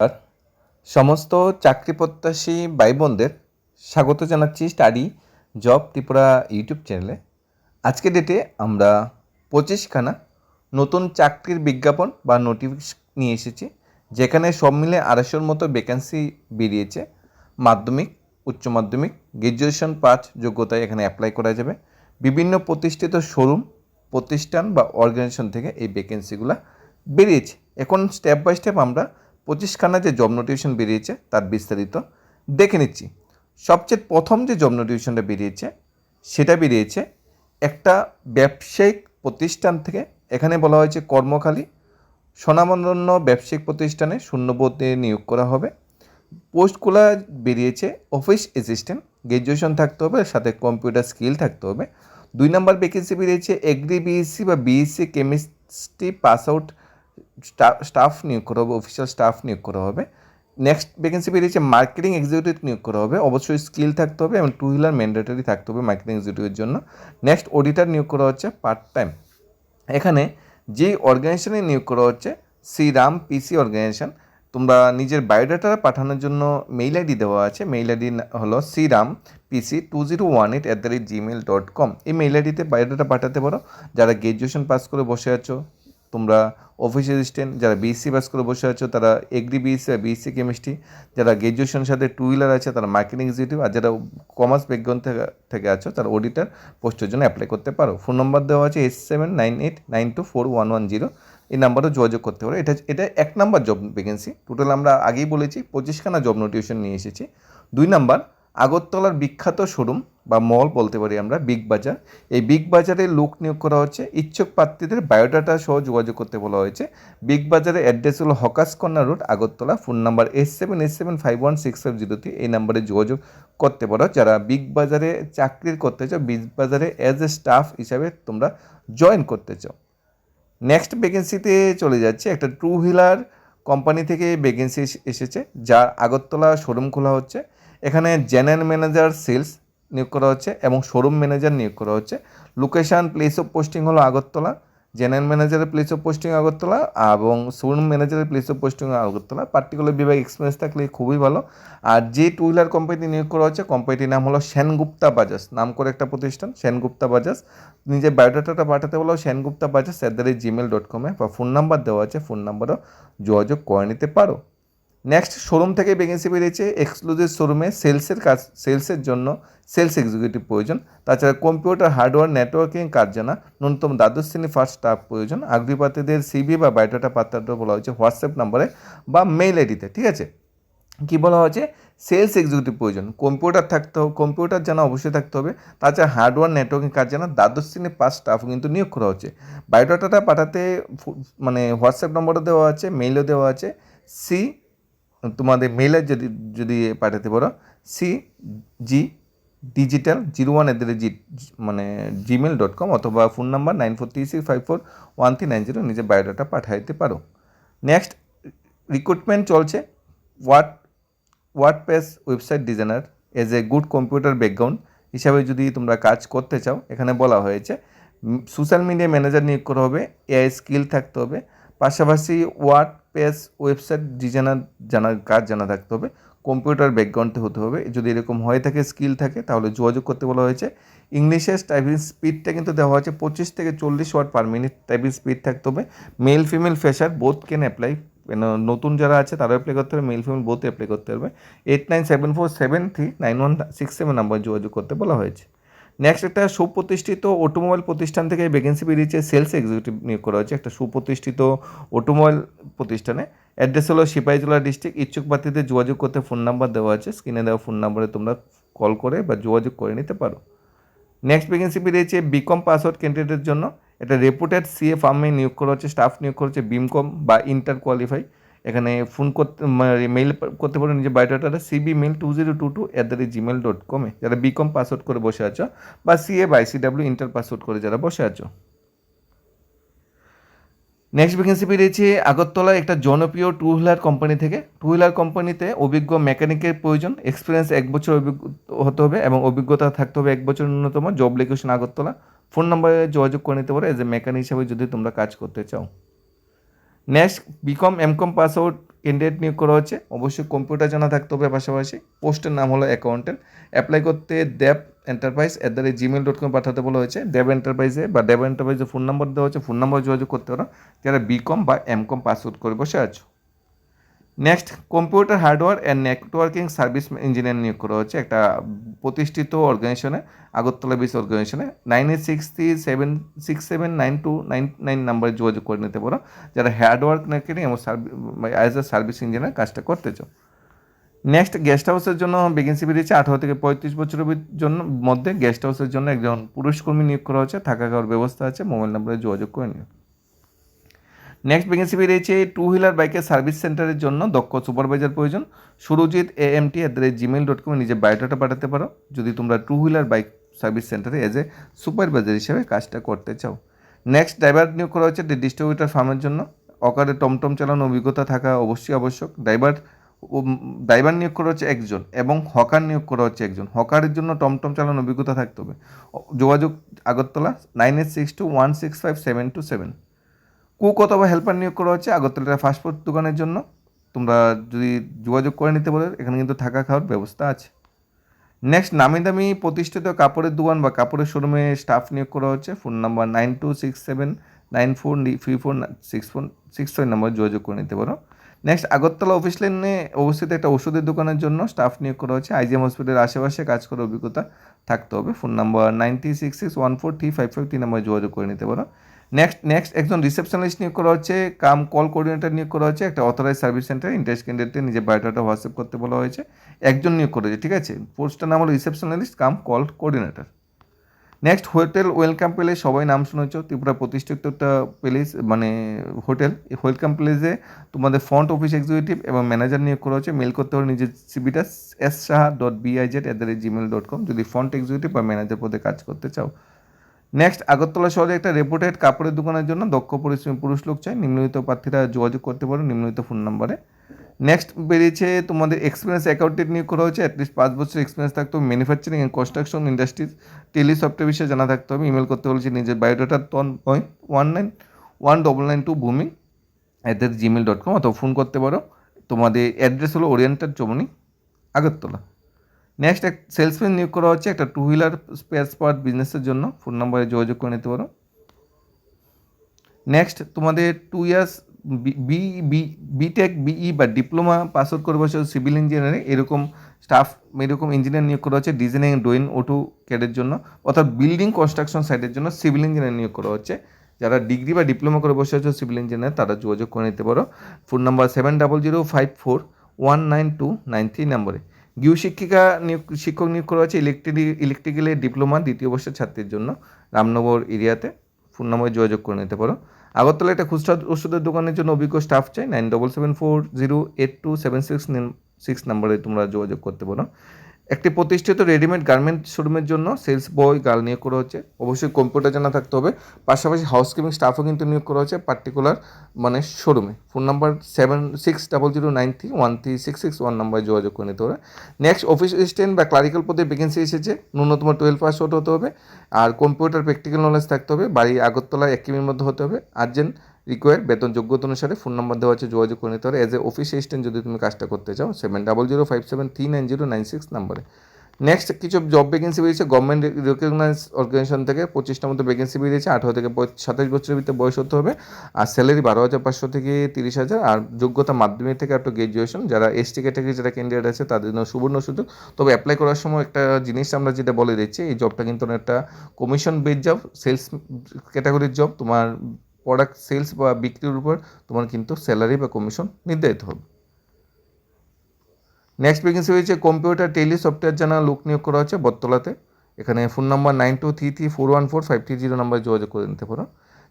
আর সমস্ত চাকরি প্রত্যাশী ভাই বোনদের স্বাগত জানাচ্ছি স্টাডি জব ত্রিপুরা ইউটিউব চ্যানেলে। আজকে ডেটে আমরা পঁচিশখানা নতুন চাকরির বিজ্ঞাপন বা নোটিফিকেশন নিয়ে এসেছি, যেখানে সব মিলে আড়াইশোর মতো ভ্যাকেন্সি বেরিয়েছে। মাধ্যমিক, উচ্চ মাধ্যমিক গ্র্যাজুয়েশন পাঁচ যোগ্যতায় এখানে অ্যাপ্লাই করা যাবে। বিভিন্ন প্রতিষ্ঠিত শোরুম প্রতিষ্ঠান বা অর্গানাইজেশন থেকে এই ভ্যাকেন্সিগুলো বেরিয়েছে। এখন স্টেপ বাই স্টেপ আমরা পঁচিশখানা যে জব নোটিফিকেশন বেরিয়েছে তার বিস্তারিত দেখে নিচ্ছি। সবচেয়ে প্রথম যে জব নোটিফিকেশনটা বেরিয়েছে, সেটা বেরিয়েছে একটা ব্যবসায়িক প্রতিষ্ঠান থেকে। এখানে বলা হয়েছে কর্মখালী। স্বনামধন্য ব্যবসায়িক প্রতিষ্ঠানে শূন্যপদে নিয়োগ করা হবে। পোস্টগুলো বেরিয়েছে অফিস অ্যাসিস্ট্যান্ট গ্র্যাজুয়েশন থাকতে হবে, সাথে কম্পিউটার স্কিল থাকতে হবে। দুই নম্বর ভ্যাকেন্সি বেরিয়েছে এগ্রি বিএসসি বা BSc chemistry pass out staff নিয়োগ করা হবে অফিসিয়াল স্টাফ নিয়োগ করা হবে। নেক্সট ভ্যাকেন্সি বেরিয়েছে মার্কেটিং এক্সিকিউটিভ নিয়োগ করা হবে। অবশ্যই স্কিল থাকতে হবে এবং টু হুইলার ম্যান্ডেটরি থাকতে হবে মার্কেটিং এক্সিকিউটিভের জন্য। নেক্সট অডিটার নিয়োগ করা হচ্ছে পার্ট টাইম এখানে যে অর্গানাইজেশনে নিয়োগ করা হচ্ছে, শ্রীরাম পিসি অর্গানাইজেশন তোমরা নিজের বায়োডাটা পাঠানোর জন্য মেইল আইডি দেওয়া আছে। মেইল আইডি হলো Shriram PC two zero one eight at the rate Gmail dot com এই মেইল আইডিতে বায়োডাটা পাঠাতে পারো। যারা গ্র্যাজুয়েশন পাস করে বসে আছো তোমরা অফিস অ্যাসিস্ট্যান্ট যারা বিএসসি পাস করে বসে আছো, তারা এগ্রি বিএসসি আর বিএসসি কেমিস্ট্রি যারা গ্র্যাজুয়েশনের সাথে টু হুইলার আছে, তারা মার্কেটিং এক্সিকিউটিভ আর যারা কমার্স ব্যাকগ্রাউন্ড থেকে থেকে আছো, তারা অডিটার পোস্টের জন্য অ্যাপ্লাই করতে পারো। ফোন নম্বর দেওয়া আছে eight seven nine eight nine two four one one zero এই নাম্বারও যোগাযোগ করতে পারো। এটা এটা এক নাম্বার জব ভ্যাকেন্সি টোটাল আমরা আগেই বলেছি, পঁচিশখানা জব নোটিফিকেশন নিয়ে এসেছি। দুই নাম্বার আগরতলার বিখ্যাত শোরুম বা মল বলতে পারি আমরা, বিগ বাজার। এই বিগ বাজারে লোক নিয়োগ করা হচ্ছে। ইচ্ছুক প্রার্থীদের বায়োডাটা সহ যোগাযোগ করতে বলা হয়েছে। বিগ বাজারের অ্যাড্রেস হলো hawkers corner road, Agartala. Phone number eight seven eight seven, five one, six five zero three এই নাম্বারে যোগাযোগ করতে পারো। যারা বিগ বাজারে চাকরির করতে চাও, বিগ বাজারে অ্যাজ এ স্টাফ হিসাবে তোমরা জয়েন করতে চাও। নেক্সট ভ্যাকেন্সিতে চলে যাচ্ছে একটা টু হুইলার কোম্পানি থেকে ভ্যাকেন্সি এসেছে, যার আগরতলা শোরুম খোলা হচ্ছে। এখানে জেনারেল ম্যানেজার সেলস নিয়োগ করা হচ্ছে এবং শোরুম ম্যানেজার নিয়োগ করা হচ্ছে। লোকেশান প্লেস অফ পোস্টিং হলো আগরতলা। জেনারেল ম্যানেজারের প্লেস অফ পোস্টিং আগরতলা এবং শোরুম ম্যানেজারের place of posting Agartala. Particular বিভাগ এক্সপিরিয়েন্স থাকলে খুবই ভালো। আর যে টু হুইলার কোম্পানি নিয়োগ করা হচ্ছে কোম্পানিটির নাম হলো সেনগুপ্তা বাজাজ। নাম করে একটা প্রতিষ্ঠান, সেনগুপ্তা বাজাজ। নিজের বায়োডাটাটা পাঠাতে বলো, Sengupta Bajaj at the rate Gmail dot কমে বা ফোন নাম্বার দেওয়া আছে ফোন নাম্বারও যোগাযোগ করে নিতে পারো। নেক্সট শোরুম থেকে ভ্যাকেন্সি বেরিয়েছে এক্সক্লুসিভ শোরুমে সেলসের কাজ সেলসের জন্য সেলস এক্সিকিউটিভ প্রয়োজন। তাছাড়া কম্পিউটার হার্ডওয়্যার নেটওয়ার্কিং কাজ জানা ন্যূনতম দ্বাদশ শ্রেণি ফার্স্ট স্টাফ প্রয়োজন। আগ্রীপাতীদের সিবি বা বায়োডাটা পাত্র বলা হয়েছে হোয়াটসঅ্যাপ নম্বরে বা মেইল আইডিতে ঠিক আছে? কী বলা হয়েছে? সেলস এক্সিকিউটিভ প্রয়োজন। কম্পিউটার থাকতে হবে কম্পিউটার জানা অবশ্যই থাকতে হবে। তাছাড়া হার্ডওয়্যার নেটওয়ার্কিং কাজ জানা দ্বাদশ শ্রেণি পাস স্টাফ কিন্তু নিয়োগ করা হচ্ছে। বায়োডাটাটা পাঠাতে মানে হোয়াটসঅ্যাপ নম্বরও দেওয়া আছে মেইলও দেওয়া আছে। সি তোমাদের মেইলে যদি যদি পাঠাতে পারো C G digital zero one at the rate G মানে জিমেল ডট কম অথবা phone number nine four three six five four one three nine zero নিজের বায়োডাটা পাঠাইতে পারো। নেক্সট রিক্রুটমেন্ট চলছে। Word WordPress website designer as a good computer background হিসাবে যদি তোমরা কাজ করতে চাও, এখানে বলা হয়েছে সোশ্যাল মিডিয়া ম্যানেজার নিয়োগ করা হবে এআই স্কিল থাকতে হবে, পাশাপাশি ওয়ার্ড পেস ওয়েবসাইট ডিজাইনার জানা কাজ জানা থাকতে হবে। কম্পিউটার ব্যাকগ্রাউন্ডে হতে হবে। যদি এরকম হয়ে থাকে, স্কিল থাকে, তাহলে যোগাযোগ করতে বলা হয়েছে। ইংলিশের টাইপিং স্পিডটা কিন্তু দেওয়া হয়েছে পঁচিশ থেকে চল্লিশ word per minute typing speed থাকতে হবে। Male, female fresher both can apply. নতুন যারা আছে তারা অ্যাপ্লাই করতে হবে মেল, ফিমেল, বোথ অ্যাপ্লাই করতে হবে eight nine seven four seven three nine one six seven number যোগাযোগ করতে বলা হয়েছে। নেক্সট একটা সুপ্রতিষ্ঠিত অটোমোবাইল প্রতিষ্ঠান থেকে ভ্যাকেন্সি বেরিয়েছে সেলস এক্সিকিউটিভ নিয়োগ করা হয়েছে। একটা সুপ্রতিষ্ঠিত অটোমোবাইল প্রতিষ্ঠানে অ্যাড্রেস হলো সিপাহীজলা ডিস্ট্রিক্ট ইচ্ছুক প্রার্থীদের যোগাযোগ করতে ফোন নাম্বার দেওয়া আছে। স্ক্রিনে দেওয়া ফোন নাম্বারে তোমরা কল করে বা যোগাযোগ করে নিতে পারো। নেক্সট ভ্যাকেন্সি বেরিয়েছে বিকম পাসওয়ার্ড ক্যান্ডিডেটের জন্য। এটা রেপুটেড সিএ ফার্মে নিয়োগ করা হচ্ছে স্টাফ নিয়োগ করা হচ্ছে বিমকম বা ইন্টার কোয়ালিফাই এখানে ফোন করতে মেইল করতে পারো নিজের বায়োডাটাটা CB mail two zero two two at the rate Gmail dot কমে যারা বিকম পাসওয়ার্ড করে বসে আছো বা সিএ বা আইসিডাব্লিউ ইন্টার পাসওয়ার্ড করে যারা বসে আছো। নেক্সট ভ্যাকেন্সি বেরিয়েছে আগরতলায় একটা জনপ্রিয় টু হুইলার কোম্পানি থেকে। টু হুইলার কোম্পানিতে অভিজ্ঞ মেকানিকের প্রয়োজন। এক্সপিরিয়েন্স এক বছর হতে হবে এবং অভিজ্ঞতা থাকতে হবে এক বছর ন্যূনতম। Job location Agartala. ফোন নম্বরে যোগাযোগ করে নিতে পারো এজ এ মেকানিক হিসাবে যদি তোমরা কাজ করতে চাও। Next BCom MCom pass out candidate নিয়োগ করা হচ্ছে। অবশ্যই কম্পিউটার জানা থাকতে হবে পাশাপাশি। পোস্টের নাম হলো অ্যাকাউন্টেন্ট অ্যাপ্লাই করতে Dev enterprise at the rate Gmail dot com পাঠাতে বলা হয়েছে। দেব এন্টারপ্রাইজে বা দেব এন্টারপ্রাইজে ফোন নাম্বার দেওয়া হচ্ছে ফোন নাম্বার যোগাযোগ করতে পারো। যারা বিকম বা এমকম পাস আউট করে বসে আছো। Next computer hardware and networking service engineer নিয়োগ করা হচ্ছে। একটা প্রতিষ্ঠিত অর্গানাইজেশনে আগরতলা বিস অর্গানাইজেশনে nine eight six three seven six seven nine two nine nine নাম্বারে যোগাযোগ করে নিতে পারো। যারা হার্ডওয়ার্ক নাকি এবং service as a service engineer কাজটা করতে চাও নেক্সট গেস্ট হাউসের জন্য ভ্যাকেন্সি বেরিয়েছে আঠারো থেকে পঁয়ত্রিশ বছরের জন্য, মধ্যে গেস্ট হাউসের জন্য একজন পুরুষ কর্মী নিয়োগ করা হচ্ছে থাকা খাওয়ার ব্যবস্থা আছে মোবাইল নাম্বারে যোগাযোগ করে নিও। নেক্সট ভ্যাকেন্সি বেরিয়েছে টু হুইলার বাইকের সার্ভিস সেন্টারের জন্য দক্ষ সুপারভাইজার প্রয়োজন। Surajit A M T at the rate Gmail dot কমে নিজের বায়োডাটা পাঠাতে পারো। যদি তোমরা টু হুইলার বাইক সার্ভিস সেন্টারে এজ এ সুপারভাইজার হিসেবে কাজটা করতে চাও। নেক্সট ড্রাইভার নিয়োগ করা হচ্ছে ডিস্ট্রিবিউটার ফার্মের জন্য। অকারে টমটম চালানোর অভিজ্ঞতা থাকা অবশ্যই আবশ্যক। ড্রাইভার ড্রাইভার নিয়োগ করা হচ্ছে একজন এবং হকার নিয়োগ করা হচ্ছে একজন। হকারের জন্য টমটম চালানোর অভিজ্ঞতা থাকতে হবে। যোগাযোগ Agartala nine eight six two one six five seven two seven cook অথবা হেল্পার নিয়োগ করা হচ্ছে আগরতলা ফাস্টফুড দোকানের জন্য। তোমরা যদি যোগাযোগ করে নিতে পারো, এখানে কিন্তু থাকা খাওয়ার ব্যবস্থা আছে। নেক্সট নামি দামি প্রতিষ্ঠিত কাপড়ের দোকান বা কাপড়ের শোরুমে স্টাফ নিয়োগ করা হচ্ছে। Phone number nine two six seven nine four three four six four six ছয় নাম্বার যোগাযোগ করে নিতে পারো। নেক্সট আগরতলা অফিস লাইনে অবস্থিত একটা ওষুধের দোকানের জন্য স্টাফ নিয়োগ করা হচ্ছে। আইজিএম হসপিটালের আশেপাশে কাজ করার অভিজ্ঞতা থাকতে হবে। Phone number nine six six one four three five five তিন নাম্বার যোগাযোগ করে নিতে পারো। নেক্সট নেক্সট একজন রিসেপশনিস্ট নিয়োগ করা হচ্ছে, কাম কল কোঅর্ডিনেটর নিয়োগ করা হচ্ছে, একটা অথরাইজ সার্ভিস সেন্টার ইন্টারেস্ট ক্যান্ডিডেটে নিজের বায়োডাটা হোয়াটসঅ্যাপ করতে বলা হয়েছে, একজন নিয়োগ করেছে ঠিক আছে? পোস্টটার নাম হলো receptionist cum call coordinator next hotel welcome palace সবাই নাম শুনেছ, ত্রিপুরা প্রতিষ্ঠিত একটা প্যালেস মানে হোটেল এই ওয়েলকাম প্যালেসে তোমাদের ফ্রন্ট অফিস এক্সিকিউটিভ এবং ম্যানেজার নিয়োগ করা হচ্ছে মেল করতে হবে নিজের সিবিটা S Saha dot BIZ at the rate Gmail dot com যদি ফ্রন্ট এক্সিকিউটিভ বা ম্যানেজার পদে কাজ করতে চাও। নেক্সট আগরতলা শহরে একটা রেপুটেড কাপড়ের দোকানের জন্য দক্ষ পরিশ্রমী পুরুষ লোক চাই। নিম্নলিখিত প্রার্থীরা যোগাযোগ করতে পারো, নিম্নলিখিত ফোন নাম্বারে নেক্সট বেরিয়েছে তোমাদের এক্সপিরিয়েন্স অ্যাকাউন্টেন্ট নিয়োগ করা হয়েছে। অ্যাটলিস্ট পাঁচ বছর এক্সপিরিয়েন্স থাকতে হবে। Manufacturing and construction industries tele software বিষয়ে জানা থাকতে হবে। ইমেল করতে বলেছে নিজের বায়োডাটা তন point one nine one double nine two Bhumi at the Gmail dot com অথবা ফোন করতে পারো। তোমাদের অ্যাড্রেস হলো ওরিয়েন্টাল চমনি আগরতলা। নেক্সট এক সেলসম্যান নিয়োগ করা হচ্ছে একটা টু হুইলার স্পেয়ার পার্ট বিজনেসের জন্য। ফোন নাম্বারে যোগাযোগ করে নিতে পারো। নেক্সট তোমাদের two years B B BTech BE বা ডিপ্লোমা পাস আউট করে বসে সিভিল ইঞ্জিনিয়ারিং এরকম স্টাফ এরকম ইঞ্জিনিয়ার নিয়োগ করা হচ্ছে ডিজাইনিং ড্রয়িং অটো ক্যাডের জন্য। অর্থাৎ বিল্ডিং কনস্ট্রাকশন সাইটের জন্য সিভিল ইঞ্জিনিয়ার নিয়োগ করা হচ্ছে। যারা ডিগ্রি বা ডিপ্লোমা করে বসে আছে সিভিল ইঞ্জিনিয়ার তারা যোগাযোগ করে নিতে পারো। Phone number seven double zero five four one nine two nine three নম্বরে গৃহ শিক্ষিকা নিয়োগ, শিক্ষক নিয়োগ করা হয়েছে ইলেকট্রিক ইলেকট্রিক্যালের ডিপ্লোমা দ্বিতীয় বর্ষের ছাত্রীর জন্য। রামনগর এরিয়াতে ফোন নম্বরে যোগাযোগ করে নিতে পারো। আগরতলা একটা খুচরা ওষুধের দোকানের জন্য অভিজ্ঞ স্টাফ চাই। Nine double seven four zero eight two seven six six নাম্বারে তোমরা যোগাযোগ করতে পারো। একটি প্রতিষ্ঠিত রেডিমেড গার্মেন্ট শোরুমের জন্য সেলস বয় গার্ল নিয়োগ করা হচ্ছে। অবশ্যই কম্পিউটার জানা থাকতে হবে। পাশাপাশি হাউসকিপিং স্টাফও কিন্তু নিয়োগ করা হচ্ছে পার্টিকুলার মানে শোরুমে phone number seven six double zero nine three one three six six one নাম্বারে যোগাযোগ করে নিতে হবে। নেক্সট অফিস অ্যাসিস্ট্যান্ট বা ক্লারিক্যাল পদে ভ্যাকেন্সি এসেছে। ন্যূনতম টুয়েলভ পাস আউট হতে হবে। আর কম্পিউটার প্র্যাকটিক্যাল নলেজ থাকতে হবে। বাড়ি আগরতলা এক কিমির মধ্যে হতে হবে। আর্জেন্ট রিকোয়ার বেতন যোগ্যতা অনুসারে ফোন নাম্বার দেওয়া আছে, যোগাযোগ করে নিতে হবে। এজ এ অফিস অ্যাসিস্ট্যান্ট যদি তুমি কাজটা করতে চাও seven double zero five seven three nine zero nine six নাম্বারে নেক্সট কিছু জব ভ্যাকেন্সি বেরিয়েছে গভর্নমেন্ট রিকগনাইজ অর্গানাইজেশন থেকে পঁচিশটার মতো ভ্যাকেন্সি বেরিয়েছে, আঠারো থেকে সাতাশ বছরের ভিতরে বয়স হতে হবে। আর স্যালারি বারো হাজার পাঁচশো থেকে তিরিশ হাজার। আর যোগ্যতা মাধ্যমিক থেকে একটু গ্র্যাজুয়েশন যারা এসটি ক্যাটাগরি যারা ক্যান্ডিডেট আছে, তাদের জন্য সুবর্ণ সুযোগ। তবে অ্যাপ্লাই করার সময় একটা জিনিস আমরা যেটা বলে দিচ্ছি, এই জবটা কিন্তু একটা কমিশন বেস জব সেলস ক্যাটাগরির জব তোমার প্রোডাক্ট সেলস বা বিক্রির উপর তোমার কিন্তু স্যালারি বা কমিশন নির্ধারিত হবে। নেক্সট ভ্যাকেন্সি হয়েছে কম্পিউটার টেলি সফটওয়্যার জানা লোক নিয়োগ করা হচ্ছে বটতলাতে। এখানে phone number nine two three three four one four five three zero নাম্বারে যোগাযোগ করে নিতে পারো।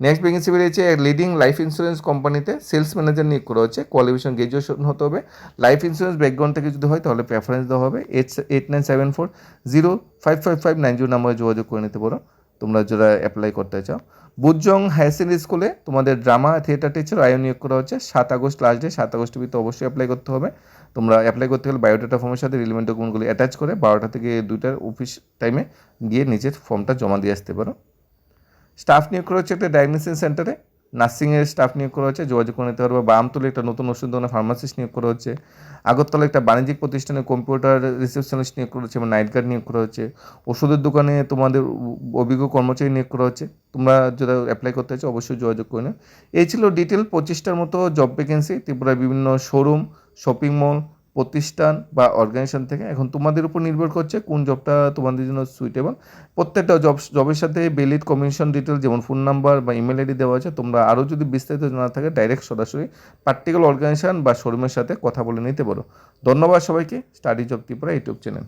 নেক্সট ভ্যাকেন্সি বেরিয়েছে লিডিং লাইফ ইন্স্যুরেন্স কোম্পানিতে সেলস ম্যানেজার নিয়োগ করা হচ্ছে কোয়ালিফিকেশন গ্রাজুয়েশন হতে হবে। লাইফ ইন্স্যুরেন্স ব্যাকগ্রাউন্ড থেকে যদি হয় তাহলে প্রেফারেন্স দেওয়া হবে। Eight eight nine seven four zero five five five nine zero নাম্বারে যোগাযোগ করে নিতে পারো। তোমরা যারা অ্যাপ্লাই করতে চাও। বুজং হায়ার সেকেন্ডারি স্কুলে তোমাদের ড্রামা থিয়েটার টিচার আয়ো নিয়োগ করা হচ্ছে। সাত আগস্ট লাস্ট ডে সাত আগস্ট ভিতরে অবশ্যই অ্যাপ্লাই করতে হবে। তোমরা অ্যাপ্লাই করতে গেলে বায়োডাটা ফর্মের সাথে রিলিভেন্ট ডকুমেন্টগুলি অ্যাটাচ করে বারোটা থেকে দুইটার অফিস টাইমে গিয়ে নিজের ফর্মটা জমা দিয়ে আসতে পারো। স্টাফ নিয়োগ করা হচ্ছে একটা ডায়াগনোসিস সেন্টারে নার্সিংয়ের স্টাফ নিয়োগ করা হচ্ছে, যোগাযোগ করে নিতে পারবে। বা আমতলে একটা নতুন ওষুধ দোকানে ফার্মাসিস্ট নিয়োগ করা হচ্ছে। আগরতলা একটা বাণিজ্যিক প্রতিষ্ঠানে কম্পিউটার রিসেপশনিস্ট নিয়োগ করা হচ্ছে, এবং নাইট গার্ড নিয়োগ করা হচ্ছে। ওষুধের দোকানে তোমাদের অভিজ্ঞ কর্মচারী নিয়োগ করা হচ্ছে। তোমরা যদি অ্যাপ্লাই করতে চাও, অবশ্যই যোগাযোগ করে নাও। এই ছিল ডিটেল পঁচিশটার মতো জব ভ্যাকেন্সি ত্রিপুরার বিভিন্ন শোরুম শপিং মল প্রতিষ্ঠান বা অর্গানাইজেশন থেকে এখন তোমাদের উপর নির্ভর করছে কোন জবটা তোমাদের জন্য সুইটেবল প্রত্যেকটা জব জবের সাথে বেলিড কমিশন ডিটেল যেমন ফোন নাম্বার বা ইমেল আইডি দেওয়া আছে, তোমরা আরও যদি বিস্তারিত জানা থাকে ডাইরেক্ট সরাসরি পার্টিকুলার অর্গানাইজেশন বা শোরুমের সাথে কথা বলে নিতে পারো। ধন্যবাদ সবাইকে। Study job Tripura YouTube channel